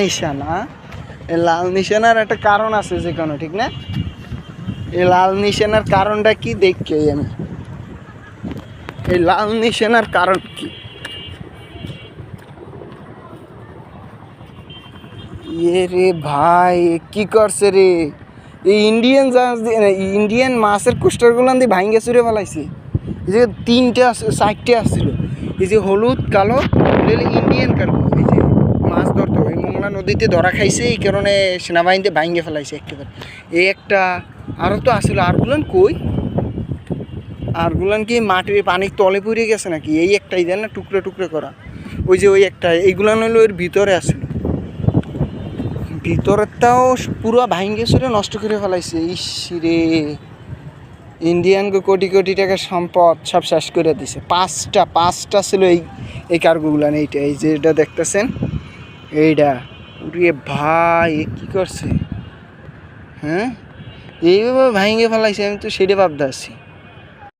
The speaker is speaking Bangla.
নিশানা এই লাল নিশানার একটা কারণ আছে যে কোনো, ঠিক না? এই লাল নিশানার কারণটা কি দেখছি আমি? এই লাল নিশানার কারণ কি? রে ভাই কি করছে রে? এই ইন্ডিয়ান জাহাজ ইন্ডিয়ান মাছের কোস্টারগুলো দিয়ে ভাঙ্গে চুরে ফেলাইছে। এই যে তিনটে চারটে আসছিল এই যে হলুদ, কালো ইন্ডিয়ান কার্গো এই যে নদীতে ধরা খাইছে, এই কারণে সেনাবাহিনীতে ভাঙ্গে ফেলাইছে একেবারে। এই একটা আরও তো আসছিল আরগুলান কই? আরগুলান কি মাটির পানির তলে পড়ে গেছে নাকি? এই একটাই দেন না, টুকরো টুকরো করা। ওই যে ওই একটা, এইগুলান হলো এর ভিতরে আসছিল ভিতরটাও পুরো ভাঙ্গে চুরে নষ্ট করে ফেলাইছে। ইস রে। ইন্ডিয়ান কোটি কোটি টাকার সম্পদ সব শেষ করে দিছে। পাঁচটা পাঁচটা ছিল এই এই কার্গোগুলান এইটা, এই যে এটা দেখতেছেন, এইটা। উড়িয়ে ভাই এ কি করছে? হ্যাঁ? এইভাবে ভাঙ্গে ফেলাইছে আমি তো সেটা ভাবতে আছি